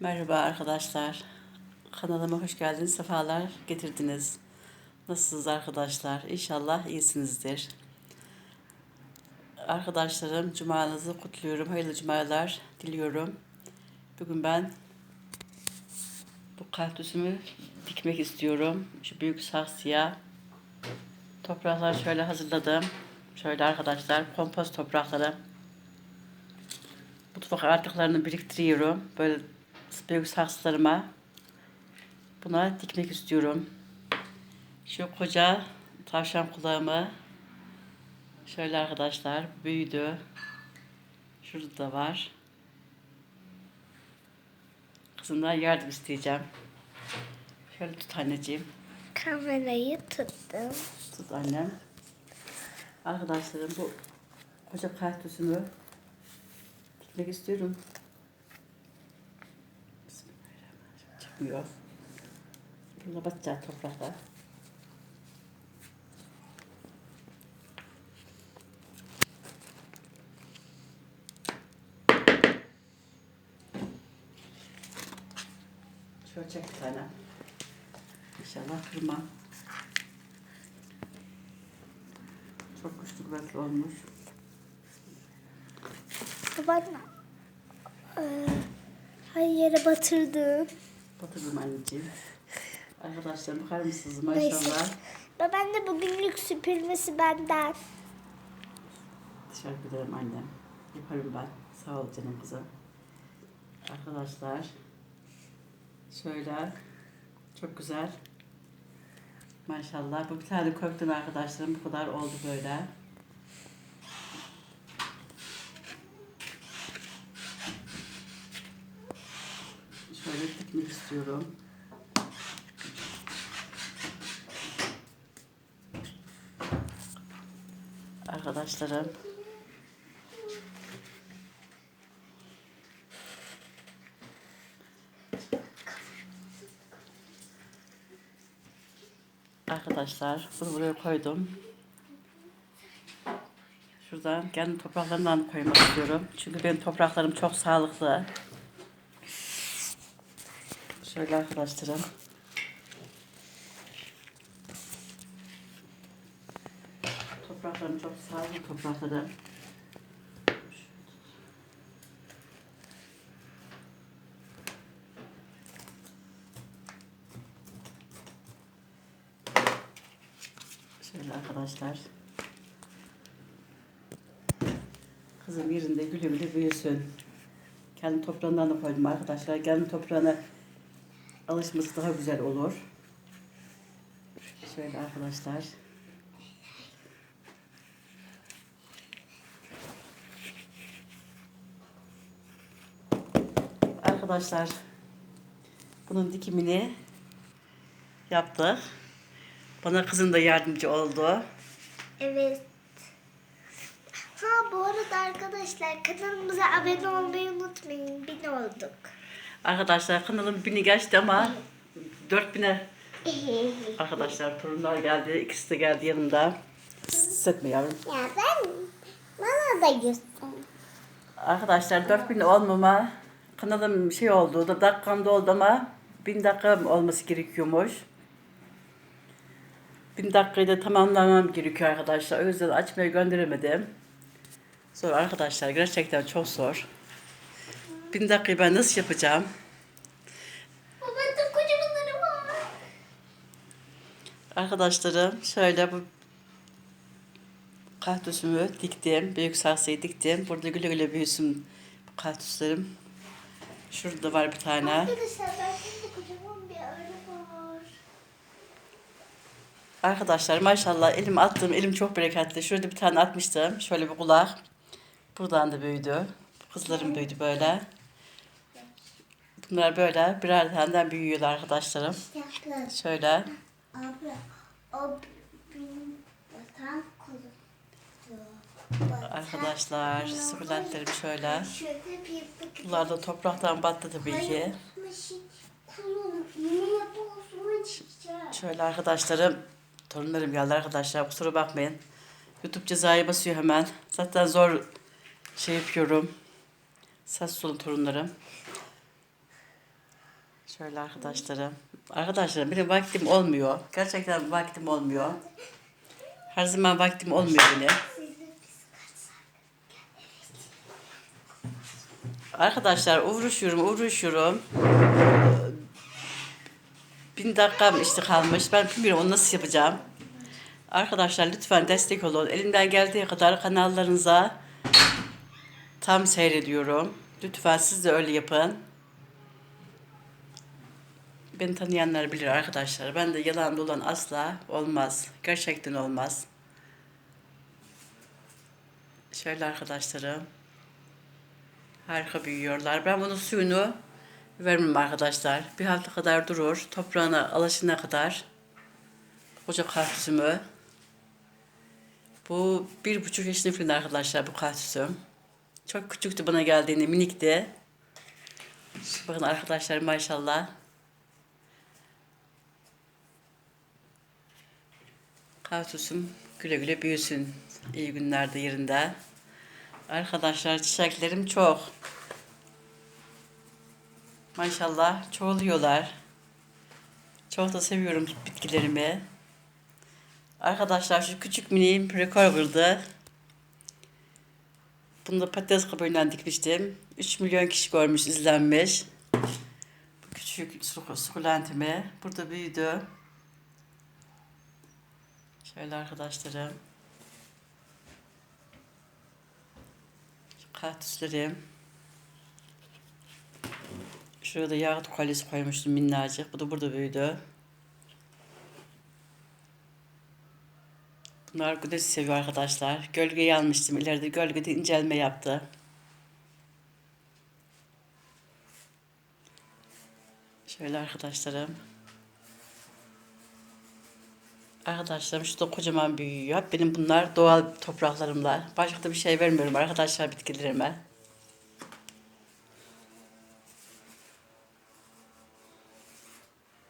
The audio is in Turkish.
Merhaba arkadaşlar. Kanalıma hoş geldiniz. Sefalar getirdiniz. Nasılsınız arkadaşlar? İnşallah iyisinizdir. Arkadaşlarım cumanızı kutluyorum. Hayırlı cumalar diliyorum. Bugün ben bu kaktüsümü dikmek istiyorum. Şu büyük saksıya toprakları şöyle hazırladım. Şöyle arkadaşlar kompost toprakları mutfak artıklarını biriktiriyorum. Böyle büyük saksılarıma buna dikmek istiyorum. Şu koca tavşan kulağımı şöyle arkadaşlar büyüdü. Şurada da var. Kızımdan yardım isteyeceğim. Şöyle tut anneciğim. Kamerayı tuttum. Tut annem. Arkadaşlarım bu koca kaktüsümü dikmek istiyorum. Çıkmıyor. Buna batacak toprakla. Şöyle çek bir tane. İnşallah kırmam. Çok güçlü kuvvetli olmuş. Baban eee, her yere batırdım. Batırdım anneciğim. Arkadaşlar bakar mısınız maşallah. Baban da bugünlük süpürmesi benden. Teşekkür ederim annem. Yaparım ben. Sağ ol canım kızım. Arkadaşlar şöyle çok güzel. Maşallah. Bu bir tane köften arkadaşlarım bu kadar oldu böyle. Şöyle dikmek istiyorum. Arkadaşlarım Arkadaşlar bunu buraya koydum. Şuradan kendi topraklarından koymak istiyorum. Çünkü benim topraklarım çok sağlıklı. Şöyle arkadaşlarım. Topraklarım çok sağlıklı topraklarım. Şöyle arkadaşlar. Kızım yerinde güle güle büyüsün. Kendi toprağından da koydum arkadaşlar. Kendi toprağına alışması daha güzel olur. Şöyle arkadaşlar. Arkadaşlar bunun dikimini yaptık. Bana kızım da yardımcı oldu. Evet. Ha bu arada arkadaşlar kanalımıza abone olmayı unutmayın. Bin olduk. Arkadaşlar kanalım bini geçti ama 4000'e arkadaşlar torunlar geldi. İkisi de geldi yanımda. Hissetme yavrum. ya ben bana da göster. Arkadaşlar 4000 olmama kanalım şey oldu da dakikamda oldu ama 1000 dakika olması gerekiyormuş. 1000 dakikayı da tamamlamam gerekiyor arkadaşlar. O yüzden açmaya gönderemedim. Zor arkadaşlar gerçekten çok zor. 1000 dakikayı ben nasıl yapacağım? Baba da kocamanları var. Arkadaşlarım şöyle bu kaktüsümü diktim. Büyük saksıyı diktim. Burada güle güle büyüsün bu kaktüslerim. Şurada var bir tane. Arkadaşlar ben şimdi kocaman bir arı var. Arkadaşlar maşallah elim attım. Elim çok bereketli. Şurada bir tane atmıştım. Şöyle bir kulak. Buradan da büyüdü. Kızlarım büyüdü böyle. Bunlar böyle birer taneden büyüyorlar arkadaşlarım. Şöyle. Arkadaşlar sukulentlerim şöyle. Bunlar da topraktan battı tabii ki. Çıkacak. Şöyle arkadaşlarım, torunlarım geldi arkadaşlar kusura bakmayın. YouTube cezayı basıyor hemen. Zaten zor şey yapıyorum. Ses solu torunlarım. Şöyle arkadaşlarım. Arkadaşlarım benim vaktim olmuyor. Gerçekten vaktim olmuyor. Her zaman vaktim olmuyor benim. Arkadaşlar uğraşıyorum, uğraşıyorum. Bin dakikam işte kalmış. Ben bilmiyorum onu nasıl yapacağım. Arkadaşlar lütfen destek olun. Elimden geldiği kadar kanallarınıza tam seyrediyorum. Lütfen siz de öyle yapın. Beni tanıyanlar bilir arkadaşlar. Ben de yalan dolan asla olmaz. Gerçekten olmaz. Şöyle arkadaşlarım. Harika büyüyorlar. Ben bunun suyunu vermem arkadaşlar. Bir hafta kadar durur. Toprağına alışana kadar. Koca kaktüsümü. Bu bir buçuk yaşında falan arkadaşlar bu kaktüsüm. Çok küçüktü bana geldiğinde minikti. Bakın arkadaşlar maşallah. Kaktüsüm güle güle büyüsün. İyi günlerde yerinde. Arkadaşlar çiçeklerim çok. Maşallah çoğalıyorlar. Çok da seviyorum bitkilerimi. Arkadaşlar şu küçük mini rekor kırdı. Bunu da patates kabuğundan dikmiştim. 3 milyon kişi görmüş, izlenmiş. Bu küçük su- sukulentimi. Burada büyüdü. Şöyle arkadaşlarım. Kaktüslerim. Şurada yağ kolyesi koymuştum minnacık. Bu da burada büyüdü. Bunlar güneş seviyor arkadaşlar. Gölgeyi almıştım. İleride gölgede incelme yaptı. Şöyle arkadaşlarım. Arkadaşlarım şu da kocaman büyüyor. Benim bunlar doğal topraklarımla. Başka da bir şey vermiyorum arkadaşlar bitkilerime.